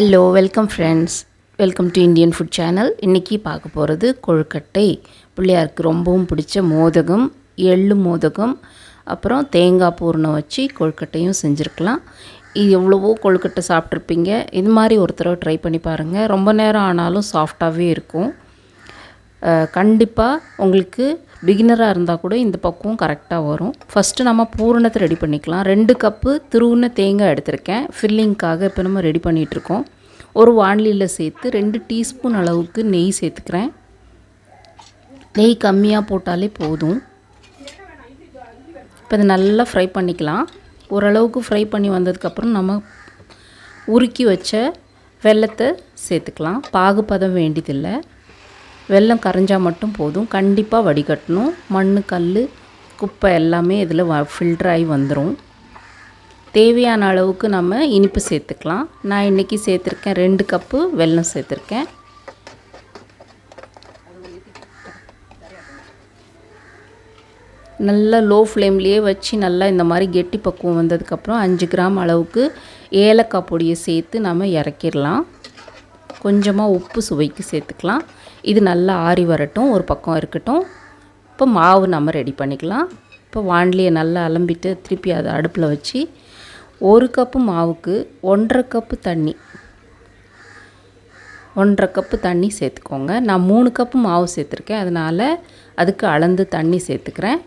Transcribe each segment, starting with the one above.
Hello welcome friends welcome to Indian food channel இன்றைக்கி பார்க்க போகிறது கொழுக்கட்டை. பிள்ளையாருக்கு ரொம்பவும் பிடிச்ச மோதகம் எள்ளு மோதகம் அப்புறம் தேங்காய் பூர்ணம் வச்சு கொழுக்கட்டையும் செஞ்சுருக்கலாம். இது எவ்வளவோ கொழுக்கட்டை சாப்பிட்ருப்பீங்க இது மாதிரி ஒரு தடவை ட்ரை பண்ணி பாருங்கள் ரொம்ப நேரம் ஆனாலும் சாஃப்டாகவே இருக்கும். கண்டிப்பாக உங்களுக்கு பிகினராக இருந்தால் கூட இந்த பக்கம் கரெக்டாக வரும். ஃபஸ்ட்டு நம்ம பூரணத்தை ரெடி பண்ணிக்கலாம். ரெண்டு கப்பு திருவுன தேங்காய் எடுத்திருக்கேன். ஃபில்லிங்க்காக இப்போ நம்ம ரெடி பண்ணிகிட்ருக்கோம் ஒரு வானிலையில் சேர்த்து ரெண்டு டீஸ்பூன் அளவுக்கு நெய் சேர்த்துக்கிறேன். நெய் கம்மியாக போட்டாலே போதும். இப்போ இதை நல்லா ஃப்ரை பண்ணிக்கலாம். ஓரளவுக்கு ஃப்ரை பண்ணி வந்ததுக்கப்புறம் நம்ம உருக்கி வச்ச வெள்ளத்தை சேர்த்துக்கலாம். பாகுபதம் வேண்டியதில்லை. வெல்லம் கரைஞ்சால் மட்டும் போதும். கண்டிப்பாக வடிகட்டணும். மண் கல் குப்பை எல்லாமே இதில் வ ஃபில்டர் ஆகி வந்துடும் தேவையான அளவுக்கு நம்ம இனிப்பு சேர்த்துக்கலாம். நான் இன்றைக்கி சேர்த்துருக்கேன் ரெண்டு கப்பு வெல்லம் சேர்த்துருக்கேன். நல்லா லோ ஃப்ளேம்லேயே வச்சு நல்லா இந்த மாதிரி கெட்டி பக்குவம் வந்ததுக்கப்புறம் அஞ்சு கிராம் அளவுக்கு ஏலக்காய் பொடியை சேர்த்து நம்ம இறக்கிடலாம். கொஞ்சமாக உப்பு சுவைக்கு சேர்த்துக்கலாம். இது நல்லா ஆறி வரட்டும். ஒரு பக்கம் இருக்கட்டும். இப்போ மாவு நம்ம ரெடி பண்ணிக்கலாம். இப்போ வாண்டிலியை நல்லா அலம்பிட்டு திருப்பி அதை அடுப்பில் வச்சு ஒரு கப்பு மாவுக்கு ஒன்றரை கப்பு தண்ணி. ஒன்றரை கப்பு தண்ணி சேர்த்துக்கோங்க. நான் மூணு கப்பு மாவு சேர்த்துருக்கேன். அதனால் அதுக்கு அளந்து தண்ணி சேர்த்துக்கிறேன்.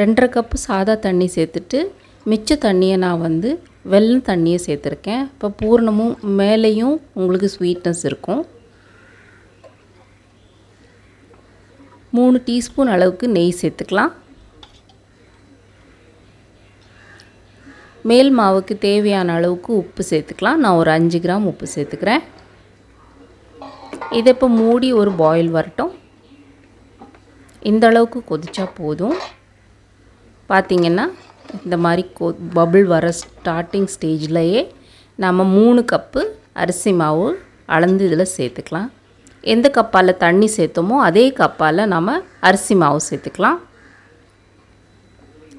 ரெண்டரை கப்பு சாதா தண்ணி சேர்த்துட்டு மிச்ச தண்ணியை நான் வந்து வெள்ளம் தண்ணியை சேர்த்துருக்கேன். இப்போ பூர்ணமும் மேலேயும் உங்களுக்கு ஸ்வீட்னஸ் இருக்கும். மூணு டீஸ்பூன் அளவுக்கு நெய் சேர்த்துக்கலாம். மேல் மாவுக்கு தேவையான அளவுக்கு உப்பு சேர்த்துக்கலாம். நான் ஒரு அஞ்சு கிராம் உப்பு சேர்த்துக்கிறேன். இதை இப்போ மூடி ஒரு பாயில் வரட்டும். இந்த அளவுக்கு கொதிச்சா போதும். பார்த்திங்கன்னா இந்த மாதிரி கொ பபுள் வர ஸ்டார்டிங் ஸ்டேஜ்லையே நம்ம மூணு கப்பு அரிசி மாவு அளந்து இதில் சேர்த்துக்கலாம். எந்த கப்பால் தண்ணி சேர்த்தோமோ அதே கப்பால் நம்ம அரிசி மாவு சேர்த்துக்கலாம்.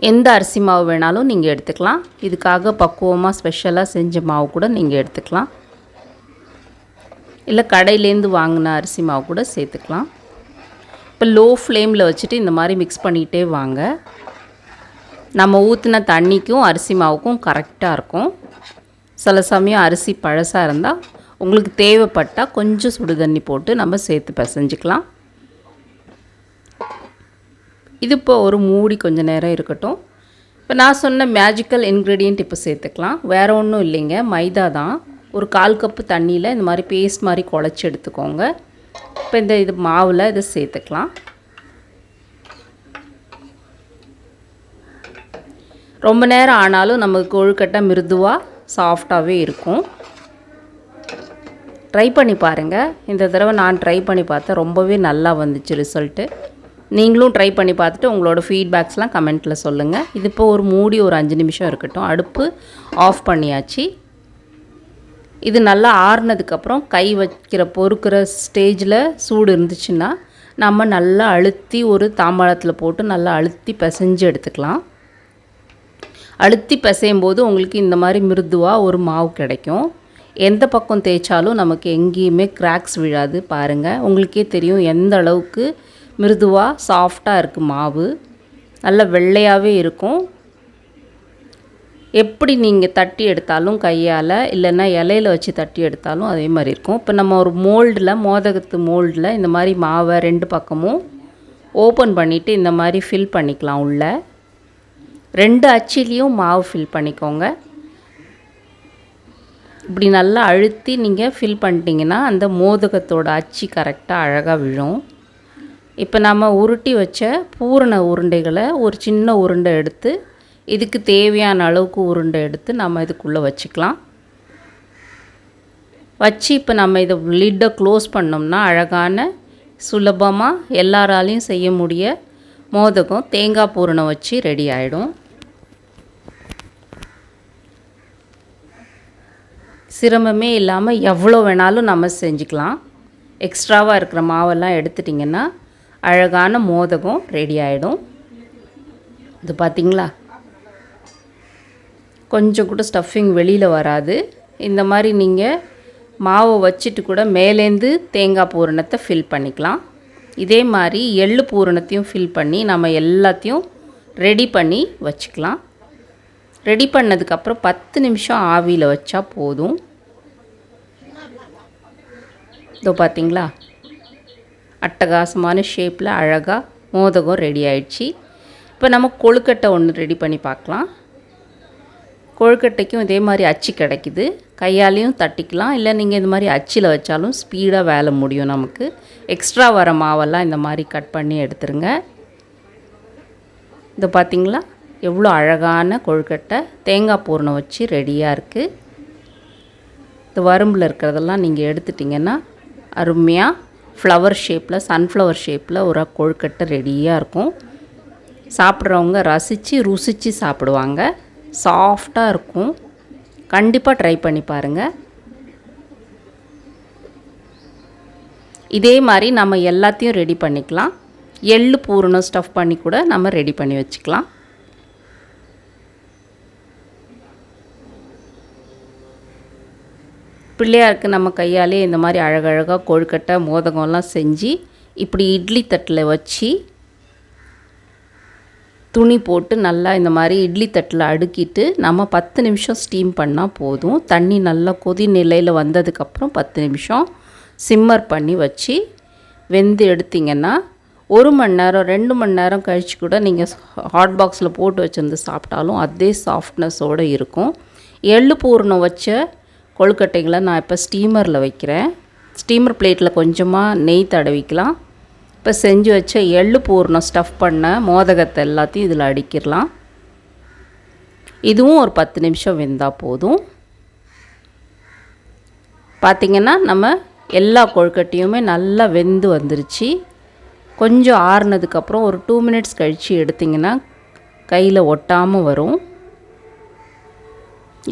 எந்த அரிசி மாவு வேணாலும் நீங்கள் எடுத்துக்கலாம். இதுக்காக பக்குவமாக ஸ்பெஷலாக செஞ்ச மாவு கூட நீங்கள் எடுத்துக்கலாம். இல்லை கடையிலேருந்து வாங்கின அரிசி மாவு கூட சேர்த்துக்கலாம். இப்போ லோ ஃப்ளேமில் வச்சுட்டு இந்த மாதிரி மிக்ஸ் பண்ணிகிட்டே வாங்க. நம்ம ஊற்றின தண்ணிக்கும் அரிசி மாவுக்கும் கரெக்டாக இருக்கும். சில சமயம் அரிசி பழசாக இருந்தால் உங்களுக்கு தேவைப்பட்டால் கொஞ்சம் சுடு தண்ணி போட்டு நம்ம சேர்த்து பிசைஞ்சிக்கலாம். இது இப்போ ஒரு மூடி கொஞ்சம் நேரம் இருக்கட்டும். இப்போ நான் சொன்ன மேஜிக்கல் இன்க்ரீடியண்ட் இப்போ சேர்த்துக்கலாம். வேறு ஒன்றும் இல்லைங்க மைதா தான். ஒரு கால் கப்பு தண்ணியில் இந்த மாதிரி பேஸ்ட் மாதிரி குழச்சி எடுத்துக்கோங்க. இப்போ இந்த இது மாவில் இதை சேர்த்துக்கலாம். ரொம்ப நேரம் ஆனாலும் நமக்கு கொழுக்கட்டை மிருதுவாக சாஃப்டாகவே இருக்கும். ட்ரை பண்ணி பாருங்கள் இந்த தடவை நான் ட்ரை பண்ணி பார்த்தேன். ரொம்பவே நல்லா வந்துச்சு ரிசல்ட்டு நீங்களும் ட்ரை பண்ணி பார்த்துட்டு உங்களோட ஃபீட்பேக்ஸ்லாம் கமெண்ட்டில் சொல்லுங்கள் இது இப்போ ஒரு மூடி ஒரு அஞ்சு நிமிஷம் இருக்கட்டும். அடுப்பு ஆஃப் பண்ணியாச்சு. இது நல்லா ஆறுனதுக்கப்புறம் கை வைக்கிற பொறுக்கிற ஸ்டேஜில் சூடு இருந்துச்சுன்னா நம்ம நல்லா அழுத்தி ஒரு தாம்பாளத்தில் போட்டு நல்லா அழுத்தி பிசைஞ்சு எடுத்துக்கலாம். அழுத்தி பிசையும் போது உங்களுக்கு இந்த மாதிரி மிருதுவாக ஒரு மாவு கிடைக்கும். எந்த பக்கம் தேய்ச்சாலும் நமக்கு எங்கேயுமே கிராக்ஸ் விழாது பாருங்கள் உங்களுக்கே தெரியும் எந்த அளவுக்கு மிருதுவாக சாஃப்டாக இருக்குது மாவு. நல்ல வெள்ளையாகவே இருக்கும். எப்படி நீங்கள் தட்டி எடுத்தாலும் கையால் இல்லைன்னா இலையில வச்சு தட்டி எடுத்தாலும் அதே மாதிரி இருக்கும். இப்போ நம்ம ஒரு மோல்டில் மோதகத்து மோல்டில் இந்த மாதிரி மாவை ரெண்டு பக்கமும் ஓப்பன் பண்ணிவிட்டு இந்த மாதிரி ஃபில் பண்ணிக்கலாம் உள்ளே. ரெண்டு அச்சிலையும் மாவு ஃபில் பண்ணிக்கோங்க. இப்படி நல்லா அழுத்தி நீங்கள் ஃபில் பண்ணிட்டீங்கன்னா அந்த மோதகத்தோட அச்சு கரெக்டாக அழகாக விழும். இப்போ நம்ம உருட்டி வச்ச பூரண உருண்டைகளை ஒரு சின்ன உருண்டை எடுத்து இதுக்கு தேவையான அளவுக்கு உருண்டை எடுத்து நம்ம இதுக்குள்ளே வச்சுக்கலாம். வச்சு இப்போ நம்ம இதை லிட்டை க்ளோஸ் பண்ணோம்னா அழகான சுலபமாக எல்லாராலையும் செய்ய முடிய மோதகம் தேங்காய் பூரணம் வச்சு ரெடி ஆகிடும் சிரமமே இல்லாமல் எவ்வளோ வேணாலும் நம்ம செஞ்சுக்கலாம். எக்ஸ்ட்ராவாக இருக்கிற மாவெல்லாம் எடுத்துட்டிங்கன்னா அழகான மோதகம் ரெடி ஆகிடும் இது பார்த்திங்களா கொஞ்சம் கூட ஸ்டஃபிங் வெளியில் வராது. இந்த மாதிரி நீங்கள் மாவை வச்சுட்டு கூட மேலேந்து தேங்காய் பூரணத்தை ஃபில் பண்ணிக்கலாம். இதே மாதிரி எள்ளு பூரணத்தையும் ஃபில் பண்ணி நம்ம எல்லாத்தையும் ரெடி பண்ணி வச்சுக்கலாம். ரெடி பண்ணதுக்கப்புறம் பத்து நிமிஷம் ஆவியில் வச்சா போதும். இதோ பார்த்தீங்களா அட்டகாசமான ஷேப்பில் அழகாக மோதகம் ரெடி ஆயிடுச்சு. இப்போ நம்ம கொழுக்கட்டை ஒன்று ரெடி பண்ணி பார்க்கலாம். கொழுக்கட்டைக்கும் இதே மாதிரி அச்சு கிடைக்குது. கையாலையும் தட்டிக்கலாம். இல்லை நீங்கள் இந்த மாதிரி அச்சில் வச்சாலும் ஸ்பீடாக வேலை முடியும் நமக்கு. எக்ஸ்ட்ரா வர மாவெல்லாம் இந்த மாதிரி கட் பண்ணி எடுத்துருங்க. இதை பார்த்தீங்களா எவ்வளோ அழகான கொழுக்கட்டை தேங்காய் பூரணம் வச்சு ரெடியாக இருக்குது இந்த வரம்பில் இருக்கிறதெல்லாம் நீங்கள் எடுத்துட்டிங்கன்னா அருமையாக ஃப்ளவர் ஷேப்பில் சன்ஃப்ளவர் ஷேப்பில் ஒரு கொழுக்கட்டை ரெடியாக இருக்கும். சாப்பிட்றவங்க ரசித்து ருசித்து சாப்பிடுவாங்க. சாஃப்டாக இருக்கும். கண்டிப்பாக ட்ரை பண்ணி பாருங்கள் இதே மாதிரி நம்ம எல்லாத்தையும் ரெடி பண்ணிக்கலாம். எள்ளு பூரணம் ஸ்டஃப் பண்ணி கூட நம்ம ரெடி பண்ணி வச்சுக்கலாம். பிள்ளையாருக்கு நம்ம கையாலே இந்த மாதிரி அழகழகாக கொழுக்கட்டை மோதகம்லாம் செஞ்சு இப்படி இட்லி தட்டில் வச்சு துணி போட்டு நல்லா இந்த மாதிரி இட்லி தட்டில் அடுக்கிட்டு நம்ம பத்து நிமிஷம் ஸ்டீம் பண்ணால் போதும். தண்ணி நல்லா கொதி நிலையில் வந்ததுக்கப்புறம் பத்து நிமிஷம் சிம்மர் பண்ணி வச்சு வெந்து எடுத்திங்கன்னா ஒரு மணி நேரம் ரெண்டு மணி நேரம் கழித்து கூட நீங்கள் ஹாட் பாக்ஸில் போட்டு வச்சுருந்து சாப்பிட்டாலும் அதே சாஃப்ட்னஸோடு இருக்கும். எள்ளு பூர்ணம் வச்ச கொழுக்கட்டைகளை நான் இப்போ ஸ்டீமரில் வைக்கிறேன். ஸ்டீமர் பிளேட்டில் கொஞ்சமாக நெய் தடவிக்கலாம். இப்போ செஞ்சு வச்ச எள்ளு பூர்ணம் ஸ்டஃப் பண்ண மோதகத்தை எல்லாத்தையும் இதில் அடிக்கிடலாம். இதுவும் ஒரு பத்து நிமிஷம் வெந்தால் போதும். பார்த்திங்கன்னா நம்ம எல்லா கொழுக்கட்டையுமே நல்லா வெந்து வந்துருச்சு. கொஞ்சம் ஆறுனதுக்கப்புறம் ஒரு டூ மினிட்ஸ் கழித்து எடுத்திங்கன்னா கையில் ஒட்டாமல் வரும்.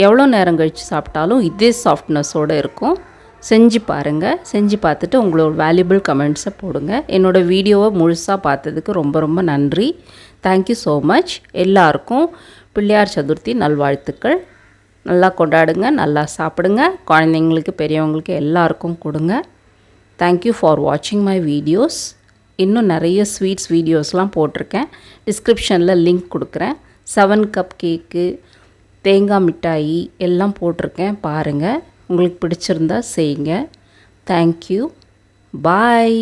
எவ்வளோ நேரம் கழித்து சாப்பிட்டாலும் இதே சாஃப்ட்னஸோடு இருக்கும். செஞ்சு பாருங்கள் செஞ்சு பார்த்துட்டு உங்களோட வேல்யூபிள் கமெண்ட்ஸை போடுங்க. என்னோடய வீடியோவை முழுசாக பார்த்ததுக்கு ரொம்ப ரொம்ப நன்றி. தேங்க்யூ ஸோ மச் எல்லாருக்கும் பிள்ளையார் சதுர்த்தி நல்வாழ்த்துக்கள். நல்லா கொண்டாடுங்க. நல்லா சாப்பிடுங்க. குழந்தைங்களுக்கு பெரியவங்களுக்கு எல்லாருக்கும் கொடுங்க. தேங்க்யூ ஃபார் வாட்சிங் மை வீடியோஸ் இன்னும் நிறைய ஸ்வீட்ஸ் வீடியோஸ்லாம் போட்டிருக்கேன். டிஸ்கிரிப்ஷனில் லிங்க் கொடுக்குறேன். செவன் கப் கேக்கு தேங்காய் மிட்டாயி எல்லாம் போட்டிருக்கேன் பாருங்கள் உங்களுக்கு பிடிச்சிருந்தா செய்யுங்க. Thank you bye